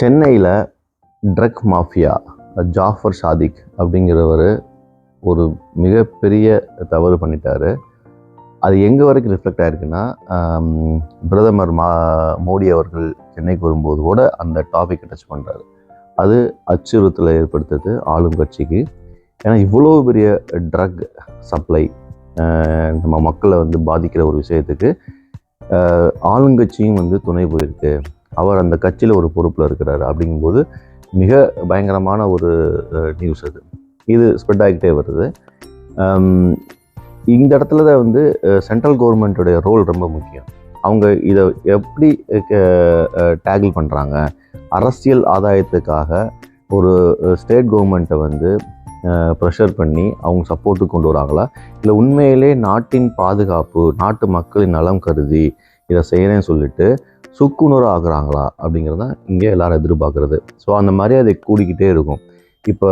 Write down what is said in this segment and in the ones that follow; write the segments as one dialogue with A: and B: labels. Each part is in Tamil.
A: சென்னையில் ட்ரக் மாஃபியா ஜாஃபர் சாதிக் அப்படிங்கிறவர் ஒரு மிகப்பெரிய தவறு பண்ணிட்டார். அது எங்கே வரைக்கும் ரிஃப்ளெக்ட் ஆயிருக்குன்னா பிரதமர் மா மோடி அவர்கள் சென்னைக்கு வரும்போது கூட அந்த டாபிக் டச் பண்ணுறாரு அது அச்சுறுத்தலை ஏற்படுத்துது ஆளும் கட்சிக்கு. ஏன்னா இவ்வளோ பெரிய ட்ரக் சப்ளை நம்ம மக்களை வந்து பாதிக்கிற ஒரு விஷயத்துக்கு ஆளுங்கட்சியும் வந்து துணை போயிருக்கு. அவர் அந்த கட்சியில் ஒரு பொறுப்பில் இருக்கிறார் அப்படிங்கும்போது மிக பயங்கரமான ஒரு நியூஸ் அது. இது ஸ்ப்ரெட் ஆகிட்டே வருது. இந்த இடத்துல தான் வந்து சென்ட்ரல் கவர்மெண்ட்டுடைய ரோல் ரொம்ப முக்கியம். அவங்க இதை எப்படி டேக்கிள் பண்ணுறாங்க அரசியல் ஆதாயத்துக்காக ஒரு ஸ்டேட் கவர்மெண்ட்டை வந்து ப்ரெஷர் பண்ணி அவங்க சப்போர்ட்டுக்கு கொண்டு வராங்களா? இல்லை உண்மையிலே நாட்டின் பாதுகாப்பு நாட்டு மக்களின் நலம் கருதி இதை செய்கிறேன்னு சொல்லிட்டு சுக்குநூறு ஆகுறாங்களா அப்படிங்கிறது தான் இங்கே எல்லோரும் எதிர்பார்க்குறது. ஸோ அந்த மரியாதை கூடிக்கிட்டே இருக்கும். இப்போ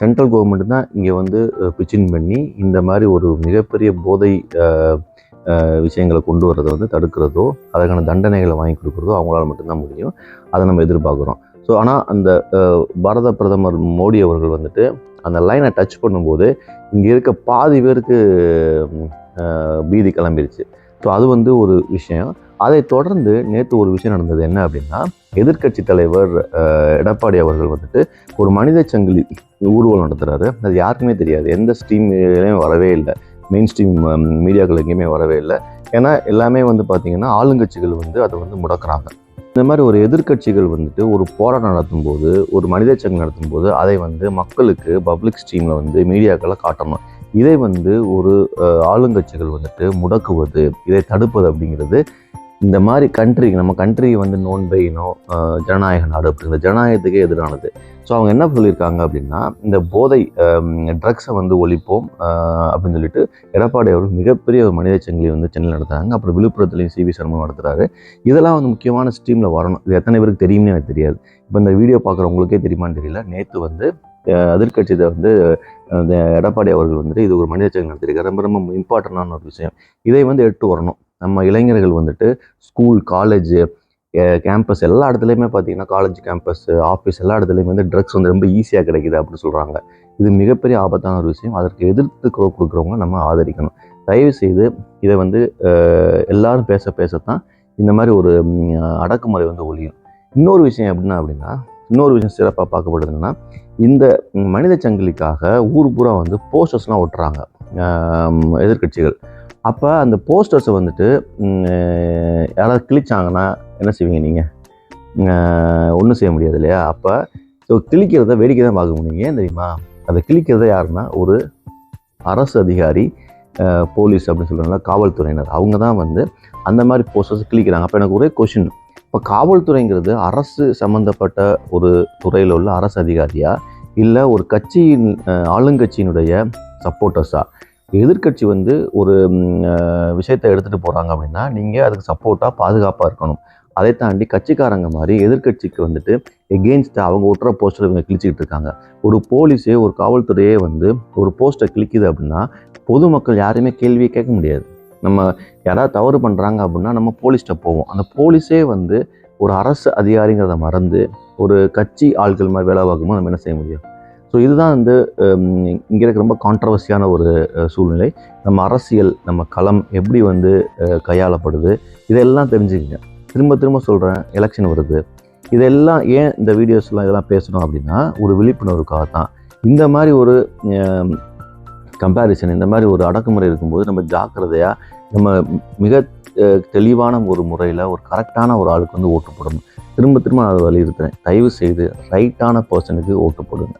A: சென்ட்ரல் கவர்மெண்ட் தான் இங்கே வந்து பிச்சின் பண்ணி இந்த மாதிரி ஒரு மிகப்பெரிய போதை விஷயங்களை கொண்டு வர்றதை வந்து தடுக்கிறதோ அதற்கான தண்டனைகளை வாங்கி கொடுக்குறதோ அவங்களால மட்டும்தான் முடியும். அதை நம்ம எதிர்பார்க்குறோம். ஸோ ஆனால் அந்த பாரத பிரதமர் மோடி அவர்கள் வந்துட்டு அந்த லைனை டச் பண்ணும்போது இங்கே இருக்க பாதி பேருக்கு பீதி கிளம்பிடுச்சு ஸோ அது வந்து ஒரு விஷயம். அதை தொடர்ந்து நேற்று ஒரு விஷயம் நடந்தது. என்ன அப்படின்னா எதிர்க்கட்சி தலைவர் எடப்பாடி அவர்கள் வந்துட்டு ஒரு மனித சங்கிலி ஊர்வலம் நடத்துகிறாரு அது யாருக்குமே தெரியாது. எந்த ஸ்ட்ரீம்லேயும் வரவே இல்லை. மெயின் ஸ்ட்ரீம் மீடியாக்கள் எங்கேயுமே வரவே இல்லை. ஏன்னா எல்லாமே வந்து பார்த்திங்கன்னா ஆளுங்கட்சிகள் வந்து அதை வந்து முடக்கிறாங்க. இந்த மாதிரி ஒரு எதிர்க்கட்சிகள் வந்துட்டு ஒரு போராட்டம் நடத்தும் போது ஒரு மனித சங்கம் நடத்தும் போது அதை வந்து மக்களுக்கு பப்ளிக் ஸ்ட்ரீமில் வந்து மீடியாக்களை காட்டணும். இதை வந்து ஒரு ஆளுங்கட்சிகள் வந்துட்டு முடக்குவது இதை தடுப்பது அப்படிங்கிறது இந்த மாதிரி கண்ட்ரி நம்ம கண்ட்ரி வந்து நோன் பை நோ ஜனநாயக நாடு அப்படிங்கிற ஜனநாயகத்துக்கே எதிரானது. ஸோ அவங்க என்ன சொல்லியிருக்காங்க அப்படின்னா இந்த போதை ட்ரக்ஸை வந்து ஒழிப்போம் அப்படின்னு சொல்லிட்டு எடப்பாடி அவர்கள் மிகப்பெரிய ஒரு மனித சங்கிலி வந்து சென்னையில் நடத்துகிறாங்க அப்புறம் விழுப்புரத்துலையும் சிவி சர்மா நடத்துகிறாரு இதெல்லாம் வந்து முக்கியமான ஸ்ட்ரீமில் வரணும். இது எத்தனை பேருக்கு தெரியும்னு எனக்கு தெரியாது. இப்போ இந்த வீடியோ பார்க்குறவங்களுக்கே தெரியுமான்னு தெரியல. நேற்று வந்து அஹ், வந்து இந்த எடப்பாடி அவர்கள் வந்துட்டு இது ஒரு மனித சங்கம் நடத்திருக்காரு ரொம்ப ரொம்ப இம்பார்ட்டண்டான ஒரு விஷயம். இதை வந்து எட்டு வரணும். நம்ம இளைஞர்கள் வந்துட்டு ஸ்கூல் காலேஜ் கேம்பஸ் எல்லா இடத்துலையுமே பார்த்தீங்கன்னா காலேஜ் கேம்பஸ் ஆஃபீஸ் எல்லா இடத்துலையுமே வந்து ட்ரக்ஸ் வந்து ரொம்ப ஈஸியாக கிடைக்குது அப்படின்னு சொல்கிறாங்க இது மிகப்பெரிய ஆபத்தான ஒரு விஷயம். அதற்கு எதிர்த்து குரல் கொடுக்குறவங்க நம்ம ஆதரிக்கணும். தயவு செய்து இதை வந்து எல்லாரும் பேச பேசத்தான் இந்த மாதிரி ஒரு அடக்குமுறை வந்து ஒழியும். இன்னொரு விஷயம் எப்படின்னா அப்படின்னா இன்னொரு விஷயம் சிறப்பாக பார்க்கப்படுதுன்னா இந்த மனித சங்கிலிக்காக ஊர் பூரா வந்து போஸ்டர்ஸ்லாம் ஒட்டுறாங்க. எதிர்கட்சிகள் எதிர்க்கட்சிகள். அப்போ அந்த போஸ்டர்ஸை வந்துட்டு யாராவது கிழிச்சாங்கன்னா என்ன செய்வீங்க நீங்கள் ஒன்றும் செய்ய முடியாது இல்லையா? அப்போ ஸோ கிழிக்கிறத வேடிக்கை தான் பார்க்க முடியும். ஏன் தெரியுமா? அதை கிழிக்கிறத யாருன்னா ஒரு அரசு அதிகாரி போலீஸ் அப்படின்னு சொல்கிறாங்களா காவல்துறையினர். அவங்க தான் வந்து அந்த மாதிரி போஸ்டர்ஸ் கிழிக்கிறாங்க. அப்போ எனக்கு ஒரே கொஷின் இப்போ காவல்துறைங்கிறது அரசு சம்மந்தப்பட்ட ஒரு துறையில் உள்ள அரசு அதிகாரியா? இல்லை ஒரு கட்சியின் ஆளுங்கட்சியினுடைய சப்போர்ட்டர்ஸா எதிர்க்கட்சி வந்து ஒரு விஷயத்தை எடுத்துகிட்டு போகிறாங்க அப்படின்னா நீங்கள் அதுக்கு சப்போர்ட்டாக பாதுகாப்பாக இருக்கணும். அதை தாண்டி கட்சிக்காரங்க மாதிரி எதிர்க்கட்சிக்கு வந்துட்டு எகெயின்ஸ்டாக அவங்க ஒட்டுற போஸ்டர் இவங்க கிழிச்சிக்கிட்டு இருக்காங்க. ஒரு போலீஸே ஒரு காவல்துறையே வந்து ஒரு போஸ்டர் கிழிக்குது அப்படின்னா பொதுமக்கள் யாருமே கேள்வியே கேட்க முடியாது. நம்ம யாராவது தவறு பண்ணுறாங்க அப்படின்னா நம்ம போலீஸ்கிட்ட போவோம். அந்த போலீஸே வந்து ஒரு அரசு அதிகாரிங்கிறத மறந்து ஒரு கட்சி ஆட்கள் மாதிரி வேலை பார்க்கும்போது நம்ம என்ன செய்ய முடியும்? ஸோ இதுதான் வந்து இங்கே இருக்க ரொம்ப கான்ட்ரவர்சியான ஒரு சூழ்நிலை. நம்ம அரசியல் நம்ம களம் எப்படி வந்து கையாளப்படுது இதெல்லாம் தெரிஞ்சுக்கங்க. திரும்ப திரும்ப சொல்கிறேன் எலெக்ஷன் வருது. இதெல்லாம் ஏன் இந்த வீடியோஸ்லாம் இதெல்லாம் பேசணும் அப்படின்னா ஒரு விழிப்புணர்வுக்காக தான். இந்த மாதிரி ஒரு கம்பேரிசன் இந்த மாதிரி ஒரு அடக்குமுறை இருக்கும்போது நம்ம ஜாக்கிரதையாக நம்ம மிக தெளிவான ஒரு முறையில் ஒரு கரெக்டான ஒரு ஆளுக்கு வந்து ஓட்டு போடணும். திரும்ப திரும்ப அதை வலியுறுத்துறேன். தயவு செய்து ரைட்டான பர்சனுக்கு ஓட்டு போடுங்க.